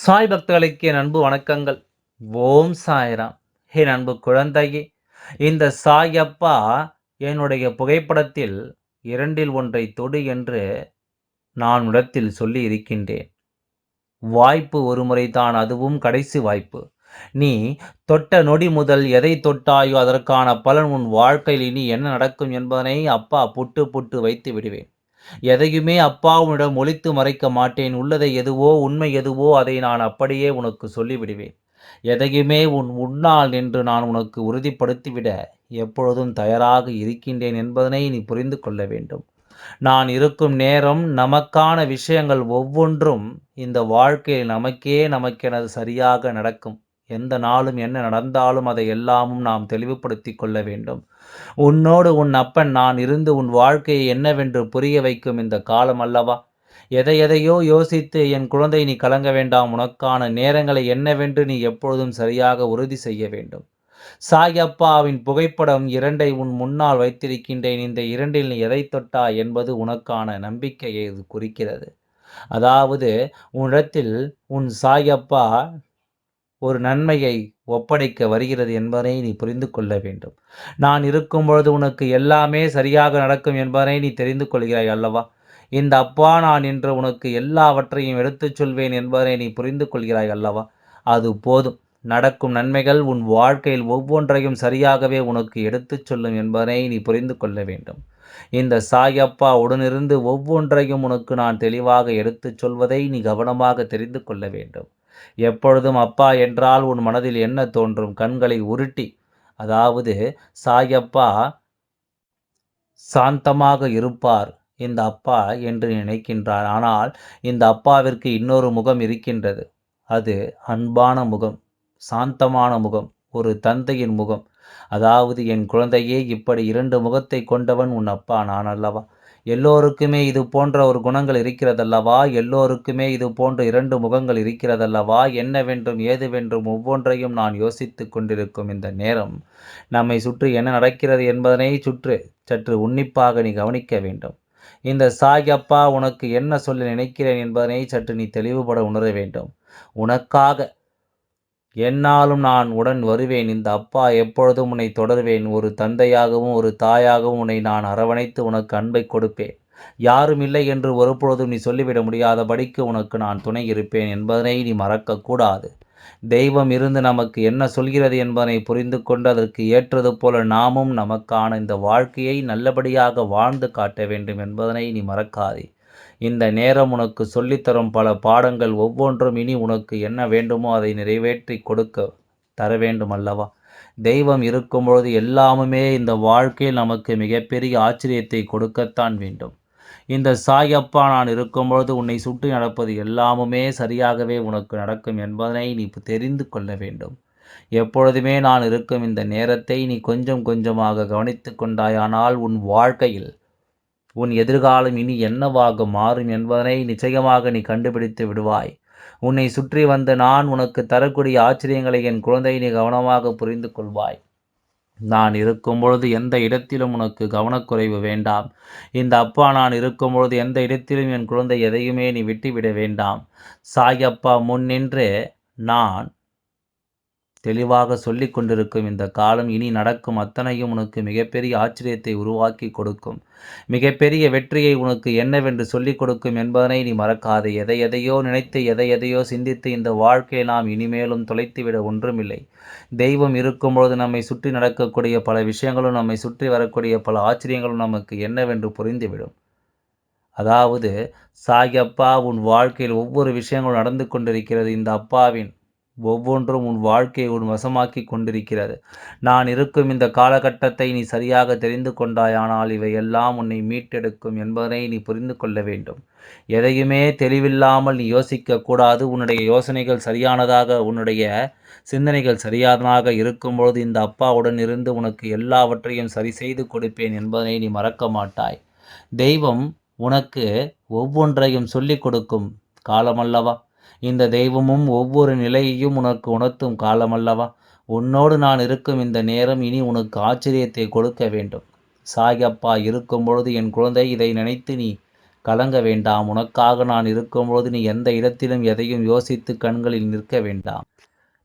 சாய் பக்தர்களுக்கு என் அன்பு வணக்கங்கள். ஓம் சாய்ராம். என் அன்பு குழந்தையே இந்த சாயப்பா என்னுடைய புகைப்படத்தில் இரண்டில் ஒன்றை தொடு என்று நான் இடத்தில் சொல்லி இருக்கின்றேன். வாய்ப்பு ஒரு முறைதான் அதுவும் கடைசி வாய்ப்பு. நீ தொட்ட நொடி முதல் எதை தொட்டாயோ அதற்கான பலன் உன் வாழ்க்கையில் இனி என்ன நடக்கும் என்பதனை அப்பா புட்டு புட்டு வைத்து விடுவேன். எதையுமே அப்பாவுமிடம் ஒழித்து மறைக்க மாட்டேன். உள்ளதை எதுவோ உண்மை எதுவோ அதை நான் அப்படியே உனக்கு சொல்லிவிடுவேன். எதையுமே உன் உன்னால் என்று நான் உனக்கு உறுதிப்படுத்திவிட எப்பொழுதும் தயாராக இருக்கின்றேன் என்பதனை நீ புரிந்து கொள்ள வேண்டும். நான் இருக்கும் நேரம் நமக்கான விஷயங்கள் ஒவ்வொன்றும் இந்த வாழ்க்கையில் நமக்கே நமக்கெனது சரியாக நடக்கும். எந்த நாளும் என்ன நடந்தாலும் அதை எல்லாமும் நாம் தெளிவுபடுத்தி கொள்ள வேண்டும். உன்னோடு உன் அப்பன் நான் இருந்து உன் வாழ்க்கையை என்னவென்று புரிய வைக்கும் இந்த காலம் அல்லவா? எதை எதையோ யோசித்து என் குழந்தை நீ கலங்க வேண்டாம். உனக்கான நேரங்களை என்னவென்று நீ எப்பொழுதும் சரியாக உறுதி செய்ய வேண்டும். சாயப்பாவின் புகைப்படம் இரண்டை உன் முன்னால் வைத்திருக்கின்றேன். இந்த இரண்டில் நீ எதை தொட்டா என்பது உனக்கான நம்பிக்கையை இது குறிக்கிறது. அதாவது உன்னிடத்தில் உன் சாயப்பா ஒரு நன்மையை ஒப்படைக்க வருகிறது என்பதை நீ புரிந்து கொள்ள வேண்டும். நான் இருக்கும் பொழுது உனக்கு எல்லாமே சரியாக நடக்கும் என்பதை நீ தெரிந்து கொள்கிறாய் அல்லவா? இந்த அப்பா நான் என்று உனக்கு எல்லாவற்றையும் எடுத்துச் சொல்வேன் என்பதை நீ புரிந்து கொள்கிறாய் அல்லவா? அது போதும். நடக்கும் நன்மைகள் உன் வாழ்க்கையில் ஒவ்வொன்றையும் சரியாகவே உனக்கு எடுத்துச் சொல்லும் என்பதை நீ புரிந்து கொள்ள வேண்டும். இந்த சாயப்பா உடனிருந்து ஒவ்வொன்றையும் உனக்கு நான் தெளிவாக எடுத்துச் சொல்வதை நீ கவனமாக தெரிந்து கொள்ள வேண்டும். எப்பொழுதும் அப்பா என்றால் உன் மனதில் என்ன தோன்றும்? கண்களை உருட்டி. அதாவது சாயப்பா சாந்தமாக இருப்பார் இந்த அப்பா என்று நினைக்கின்றார். ஆனால் இந்த அப்பாவிற்கு இன்னொரு முகம் இருக்கின்றது. அது அன்பான முகம் சாந்தமான முகம் ஒரு தந்தையின் முகம். அதாவது என் குழந்தையே இப்படி இரண்டு முகத்தை கொண்டவன் உன் அப்பா நான் அல்லவா? எல்லோருக்குமே இது போன்ற ஒரு குணங்கள் இருக்கிறதல்லவா? எல்லோருக்குமே இது போன்ற இரண்டு முகங்கள் இருக்கிறதல்லவா? என்னவென்றும் ஏதுவென்றும் ஒவ்வொன்றையும் நான் யோசித்து கொண்டிருக்கும் இந்த நேரம். நம்மை சுற்றி என்ன நடக்கிறது என்பதனை சுற்று சற்று உன்னிப்பாக நீ கவனிக்க வேண்டும். இந்த சாயப்பா உனக்கு என்ன சொல்ல நினைக்கிறேன் என்பதனை சற்று நீ தெளிவுபட உணர வேண்டும். உனக்காக என்னாலும் நான் உடன் வருவேன். இந்த அப்பா எப்பொழுதும் உன்னை தொடர்வேன். ஒரு தந்தையாகவும் ஒரு தாயாகவும் உன்னை நான் அரவணைத்து உனக்கு அன்பை கொடுப்பேன். யாரும் இல்லை என்று ஒருபொழுதும் நீ சொல்லிவிட முடியாதபடிக்கு உனக்கு நான் துணை இருப்பேன் என்பதனை நீ மறக்கக்கூடாது. தெய்வம் இருந்து நமக்கு என்ன சொல்கிறது என்பதனை புரிந்து கொண்டு அதற்கு ஏற்றது போல நாமும் நமக்கான இந்த வாழ்க்கையை நல்லபடியாக வாழ்ந்து காட்ட வேண்டும் என்பதனை நீ மறக்காதே. இந்த நேரம் உனக்கு சொல்லித்தரும் பல பாடங்கள் ஒவ்வொன்றும் இனி உனக்கு என்ன வேண்டுமோ அதை நிறைவேற்றி கொடுக்க தர வேண்டும் அல்லவா தெய்வம் இருக்கும் பொழுது எல்லாமுமே இந்த வாழ்க்கையில் நமக்கு மிகப்பெரிய ஆச்சரியத்தை கொடுக்கத்தான் வேண்டும். இந்த சாயப்பா நான் இருக்கும்பொழுது உன்னை சுற்றி நடப்பது எல்லாமுமே சரியாகவே உனக்கு நடக்கும் என்பதனை நீ தெரிந்து கொள்ள வேண்டும். எப்பொழுதுமே நான் இருக்கும் இந்த நேரத்தை நீ கொஞ்சம் கொஞ்சமாக கவனித்து கொண்டாயானால் உன் வாழ்க்கையில் உன் எதிர்காலம் இனி என்னவாக மாறும் என்பதனை நிச்சயமாக நீ கண்டுபிடித்து விடுவாய். உன்னை சுற்றி வந்த நான் உனக்கு தரக்கூடிய ஆச்சரியங்களை என் குழந்தை நீ கவனமாக புரிந்து கொள்வாய். நான் இருக்கும் பொழுது எந்த இடத்திலும் உனக்கு கவனக்குறைவு வேண்டாம். இந்த அப்பா நான் இருக்கும் பொழுது எந்த இடத்திலும் என் குழந்தை எதையுமே நீ விட்டுவிட வேண்டாம். சாயப்பா முன் நின்று நான் தெளிவாக சொல்லி கொண்டிருக்கும் இந்த காலம் இனி நடக்கும் அத்தனையும் உனக்கு மிகப்பெரிய ஆச்சரியத்தை உருவாக்கி கொடுக்கும். மிகப்பெரிய வெற்றியை உனக்கு என்னவென்று சொல்லிக் கொடுக்கும் என்பதனை நீ மறக்காது. எதை எதையோ நினைத்து எதை எதையோ சிந்தித்து இந்த வாழ்க்கையை நாம் இனிமேலும் தொலைத்துவிட ஒன்றுமில்லை. தெய்வம் இருக்கும்பொழுது நம்மை சுற்றி நடக்கக்கூடிய பல விஷயங்களும் நம்மை சுற்றி வரக்கூடிய பல ஆச்சரியங்களும் நமக்கு என்னவென்று புரிந்துவிடும். அதாவது சாயப்பா உன் வாழ்க்கையில் ஒவ்வொரு விஷயங்களும் நடந்து கொண்டிருக்கிறது. இந்த அப்பாவின் ஒவ்வொன்றும் உன் வாழ்க்கையை உன் வசமாக்கி கொண்டிருக்கிறது. நான் இருக்கும் இந்த காலகட்டத்தை நீ சரியாக தெரிந்து கொண்டாயானால் இவையெல்லாம் உன்னை மீட்டெடுக்கும் என்பதனை நீ புரிந்து கொள்ள வேண்டும். எதையுமே தெளிவில்லாமல் நீ யோசிக்க கூடாது. உன்னுடைய யோசனைகள் சரியானதாக உன்னுடைய சிந்தனைகள் சரியானதாக இருக்கும்பொழுது இந்த அப்பாவுடன் இருந்து உனக்கு எல்லாவற்றையும் சரி செய்து கொடுப்பேன் என்பதனை நீ மறக்க மாட்டாய். தெய்வம் உனக்கு ஒவ்வொன்றையும் சொல்லிக் கொடுக்கும் காலமல்லவா? இந்த தெய்வமும் ஒவ்வொரு நிலையையும் உனக்கு உணர்த்தும் காலமல்லவா? உன்னோடு நான் இருக்கும் இந்த நேரம் இனி உனக்கு ஆச்சரியத்தை கொடுக்க வேண்டும். சாயப்பா இருக்கும் பொழுது என் குழந்தை இதை நினைத்து நீ கலங்க வேண்டாம். உனக்காக நான் இருக்கும்போது நீ எந்த இடத்திலும் எதையும் யோசித்து கண்களில் நிற்க வேண்டாம்.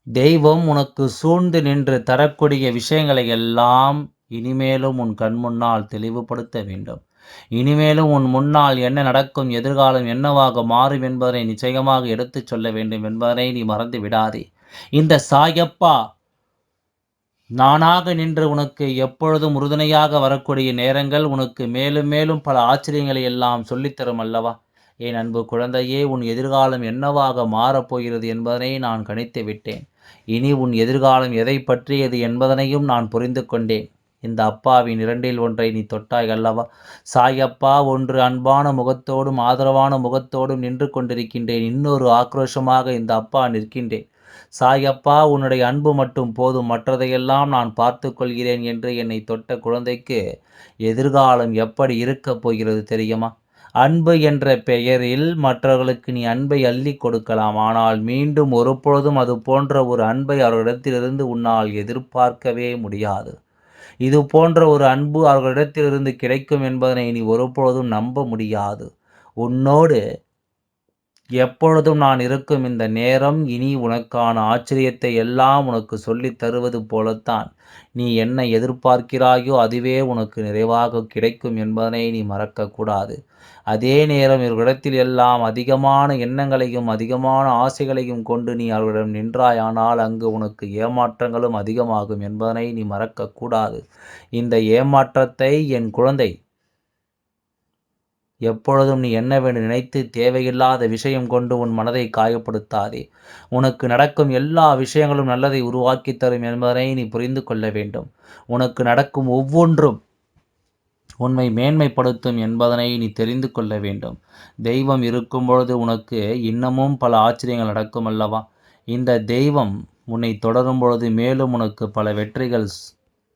தெய்வம் உனக்கு சூழ்ந்து நின்று தரக்கூடிய விஷயங்களை எல்லாம் இனிமேலும் உன் கண்முன்னால் தெளிவுபடுத்த வேண்டும். இனிமேலும் உன் முன்னால் என்ன நடக்கும் எதிர்காலம் என்னவாக மாறும் என்பதனை நிச்சயமாக எடுத்துச் சொல்ல வேண்டும் என்பதனை நீ மறந்து விடாதே. இந்த சாயப்பா நானாக நின்று உனக்கு எப்பொழுதும் உறுதுணையாக வரக்கூடிய நேரங்கள் உனக்கு மேலும் மேலும் பல ஆச்சரியங்களை எல்லாம் சொல்லித்தரும் அல்லவா? என் அன்பு குழந்தையே உன் எதிர்காலம் என்னவாக மாறப்போகிறது என்பதனை நான் கணித்து விட்டேன். இனி உன் எதிர்காலம் எதை பற்றியது என்பதனையும் நான் புரிந்து கொண்டேன். இந்த அப்பாவின் இரண்டில் ஒன்றை நீ தொட்டாய் அல்லவா? சாயப்பா ஒன்று அன்பான முகத்தோடும் ஆதரவான முகத்தோடும் நின்று கொண்டிருக்கின்றேன். இன்னொரு ஆக்ரோஷமாக இந்த அப்பா நிற்கின்றேன். சாயப்பா உன்னுடைய அன்பு மட்டும் போதும். மற்றதையெல்லாம் நான் பார்த்து கொள்கிறேன் என்று என்னை தொட்ட குழந்தைக்கு எதிர்காலம் எப்படி இருக்கப் போகிறது தெரியுமா? அன்பு என்ற பெயரில் மற்றவர்களுக்கு நீ அன்பை அள்ளி கொடுக்கலாம். ஆனால் மீண்டும் ஒருபொழுதும் அது போன்ற ஒரு அன்பை அவர்களிடத்திலிருந்து உன்னால் எதிர்பார்க்கவே முடியாது. இது போன்ற ஒரு அன்பு அவர்களிடத்திலிருந்து கிடைக்கும் என்பதனை நீ ஒருபொழுதும் நம்ப முடியாது. உன்னோடு எப்பொழுதும் நான் இருக்கும் இந்த நேரம் இனி உனக்கான ஆச்சரியத்தை எல்லாம் உனக்கு சொல்லித் தருவது போலத்தான். நீ என்ன எதிர்பார்க்கிறாயோ அதுவே உனக்கு நிறைவாக கிடைக்கும் என்பதனை நீ மறக்கக்கூடாது. அதே நேரம் இவர்களிடத்தில் எல்லாம் அதிகமான எண்ணங்களையும் அதிகமான ஆசைகளையும் கொண்டு நீ அவர்களிடம் நின்றாயானால் அங்கு உனக்கு ஏமாற்றங்களும் அதிகமாகும் என்பதனை நீ மறக்கக்கூடாது. இந்த ஏமாற்றத்தை என் குழந்தை எப்பொழுதும் நீ என்னவென்று நினைத்து தேவையில்லாத விஷயம் கொண்டு உன் மனதை காயப்படுத்தாதே. உனக்கு நடக்கும் எல்லா விஷயங்களும் நல்லதை உருவாக்கி தரும் என்பதனை நீ புரிந்து கொள்ள வேண்டும். உனக்கு நடக்கும் ஒவ்வொன்றும் உண்மை மேன்மைப்படுத்தும் என்பதனை நீ தெரிந்து கொள்ள வேண்டும். தெய்வம் இருக்கும் பொழுது உனக்கு இன்னமும் பல ஆச்சரியங்கள் நடக்கும் அல்லவா? இந்த தெய்வம் உன்னை தொடரும் பொழுது மேலும் உனக்கு பல வெற்றிகள்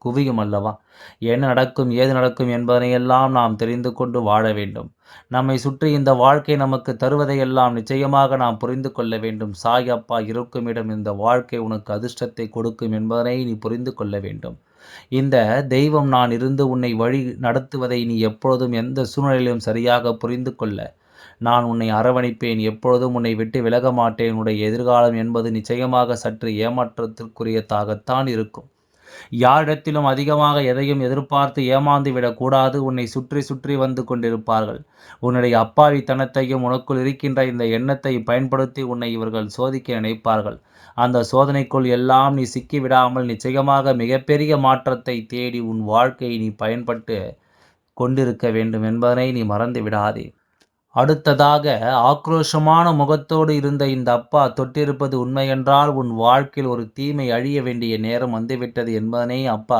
குவியும் அல்லவா? என்ன நடக்கும் ஏது நடக்கும் என்பதனையெல்லாம் நாம் தெரிந்து கொண்டு வாழ வேண்டும். நம்மை சுற்றி இந்த வாழ்க்கை நமக்கு தருவதையெல்லாம் நிச்சயமாக நாம் புரிந்து கொள்ள வேண்டும். சாய் அப்பா இருக்கும் இடம் இந்த வாழ்க்கை உனக்கு அதிர்ஷ்டத்தை கொடுக்கும் என்பதனை நீ புரிந்து கொள்ள வேண்டும். இந்த தெய்வம் நான் இருந்து உன்னை வழி நடத்துவதை நீ எப்பொழுதும் எந்த சூழ்நிலையிலும் சரியாக புரிந்து கொள்ள. நான் உன்னை அரவணைப்பேன் எப்பொழுதும் உன்னை விட்டு விலக மாட்டேன். உன்னுடைய எதிர்காலம் என்பது நிச்சயமாக சற்று ஏமாற்றத்திற்குரியதாகத்தான் இருக்கும். யாரிடத்திலும் அதிகமாக எதையும் எதிர்பார்த்து ஏமாந்து விடக்கூடாது உன்னை சுற்றி சுற்றி வந்து கொண்டிருப்பார்கள். உன்னுடைய அப்பாவித்தனத்தையும் உனக்குள் இருக்கின்ற இந்த எண்ணத்தை பயன்படுத்தி உன்னை இவர்கள் சோதிக்க நினைப்பார்கள். அந்த சோதனைக்குள் எல்லாம் நீ சிக்கிவிடாமல் நிச்சயமாக மிகப்பெரிய மாற்றத்தை தேடி உன் வாழ்க்கையை நீ பயன்பட்டு கொண்டிருக்க வேண்டும் என்பதனை நீ மறந்து விடாதே. அடுத்ததாக ஆக்ரோஷமான முகத்தோடு இருந்த இந்த அப்பா தொட்டிருப்பது உண்மையென்றால் உன் வாழ்க்கையில் ஒரு தீமை அழிய வேண்டிய நேரம் வந்துவிட்டது என்பதனை அப்பா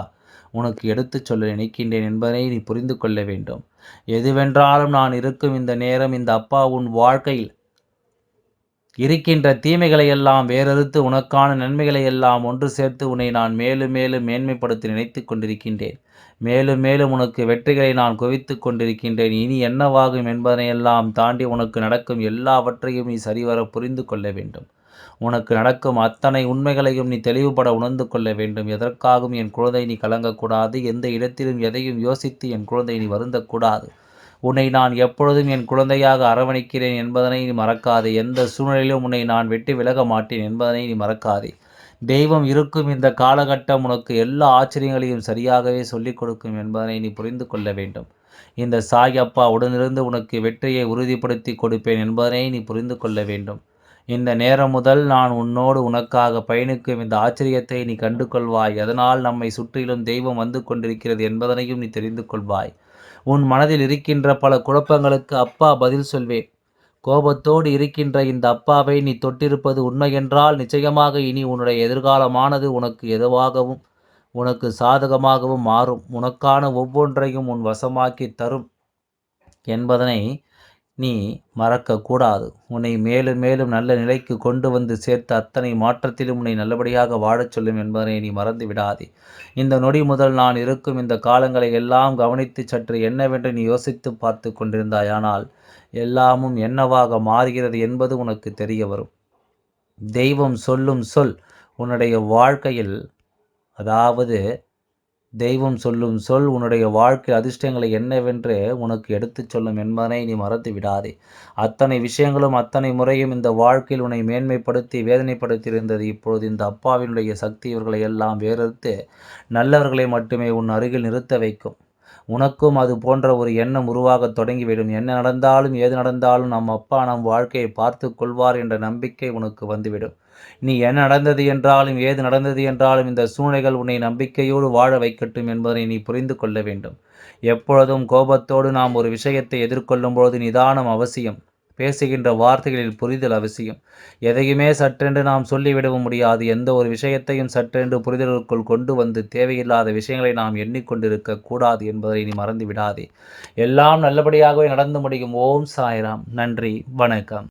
உனக்கு எடுத்துச் சொல்ல நினைக்கின்றேன் என்பதனை நீ புரிந்து கொள்ள வேண்டும். எதுவென்றாலும் நான் இருக்கும் இந்த நேரம் இந்த அப்பா உன் வாழ்க்கையில் இருக்கின்ற தீமைகளை எல்லாம் வேறறுத்து உனக்கான நன்மைகளை எல்லாம் ஒன்று சேர்த்து உன்னை நான் மேலும் மேலும் மேன்மைப்படுத்தி நினைத்து கொண்டிருக்கின்றேன். மேலும் மேலும் உனக்கு வெற்றிகளை நான் குவித்து கொண்டிருக்கின்றேன். இனி என்னவாகும் என்பதனையெல்லாம் தாண்டி உனக்கு நடக்கும் எல்லாவற்றையும் நீ சரிவர புரிந்து கொள்ள வேண்டும். உனக்கு நடக்கும் அத்தனை உண்மைகளையும் நீ தெளிவுபட உணர்ந்து கொள்ள வேண்டும். எதற்காகவும் என் குழந்தை நீ கலங்கக்கூடாது. எந்த இடத்திலும் எதையும் யோசித்து என் குழந்தை நீ வருந்தக்கூடாது. உன்னை நான் எப்பொழுதும் என் குழந்தையாக அரவணைக்கிறேன் என்பதனை நீ மறக்காதே. எந்த சூழ்நிலையிலும் உன்னை நான் விட்டு விலக மாட்டேன் என்பதனை நீ மறக்காதே. தெய்வம் இருக்கும் இந்த காலகட்டம் உனக்கு எல்லா ஆச்சரியங்களையும் சரியாகவே சொல்லிக் கொடுக்கும் என்பதனை நீ புரிந்து கொள்ள வேண்டும். இந்த சாய் அப்பா உடனிருந்து உனக்கு வெற்றியை உறுதிப்படுத்தி கொடுப்பேன் என்பதனை நீ புரிந்து கொள்ள வேண்டும். இந்த நேரம் முதல் நான் உன்னோடு உனக்காக பயணிக்கும் இந்த ஆச்சரியத்தை நீ கண்டு கொள்வாய் அதனால் நம்மை சுற்றிலும் தெய்வம் வந்து கொண்டிருக்கிறது என்பதனையும் நீ தெரிந்து கொள்வாய். உன் மனதில் இருக்கின்ற பல குழப்பங்களுக்கு அப்பா பதில் சொல்வேன். கோபத்தோடு இருக்கின்ற இந்த அப்பாவை நீ தொட்டிருப்பது உண்மையென்றால் நிச்சயமாக இனி உன்னுடைய எதிர்காலமானது உனக்கு எதுவாகவும் உனக்கு சாதகமாகவும் மாறும். உனக்கான ஒவ்வொன்றையும் உன் வசமாக்கி தரும் என்பதனை நீ மறக்கக்கூடாது. உன்னை மேலும் மேலும் நல்ல நிலைக்கு கொண்டு வந்து சேர்த்த அத்தனை மாற்றத்திலும் உன்னை நல்லபடியாக வாழச் சொல்லும் என்பதனை நீ மறந்து விடாதே. இந்த நொடி முதல் நான் இருக்கும் இந்த காலங்களை எல்லாம் கவனித்து சற்று என்னவென்று நீ யோசித்து பார்த்து கொண்டிருந்தாயானால் எல்லாமும் என்னவாக மாறுகிறது என்பது உனக்கு தெரிய வரும். தெய்வம் சொல்லும் சொல் உன்னுடைய வாழ்க்கையில் அதாவது தெய்வம் சொல்லும் சொல் உன்னுடைய வாழ்க்கை அதிர்ஷ்டங்களை என்னவென்று உனக்கு எடுத்துச் சொல்லும் என்பதனை நீ மறந்து விடாதே. அத்தனை விஷயங்களும் அத்தனை முறையும் இந்த வாழ்க்கையில் உன்னை மேன்மைப்படுத்தி வேதனைப்படுத்தியிருந்தது. இப்பொழுது இந்த அப்பாவினுடைய சக்தி இவர்களை எல்லாம் வேறறுத்து நல்லவர்களை மட்டுமே உன் அருகில் நிறுத்த வைக்கும். உனக்கும் அது போன்ற ஒரு எண்ணம் உருவாகத் தொடங்கிவிடும். என்ன நடந்தாலும் ஏது நடந்தாலும் நம் அப்பா நம் வாழ்க்கையை பார்த்து கொள்வார் என்ற நம்பிக்கை உனக்கு வந்துவிடும். நீ என்ன நடந்தது என்றாலும் ஏது நடந்தது என்றாலும் இந்த சூழ்நிலைகள் உன்னை நம்பிக்கையோடு வாழ வைக்கட்டும் என்பதை நீ புரிந்து கொள்ள வேண்டும். எப்பொழுதும் கோபத்தோடு நாம் ஒரு விஷயத்தை எதிர்கொள்ளும் பொழுது நிதானம் அவசியம். பேசுகின்ற வார்த்தைகளில் புரிதல் அவசியம். எதையுமே சற்றென்று நாம் சொல்லிவிடவும் முடியாது. எந்த ஒரு விஷயத்தையும் சற்றென்று புரிதலுக்குள் கொண்டு வந்து தேவையில்லாத விஷயங்களை நாம் எண்ணிக்கொண்டிருக்க கூடாது என்பதை நீ மறந்து விடாதே எல்லாம் நல்லபடியாகவே நடந்து முடியும். ஓம் சாய்ராம். நன்றி. வணக்கம்.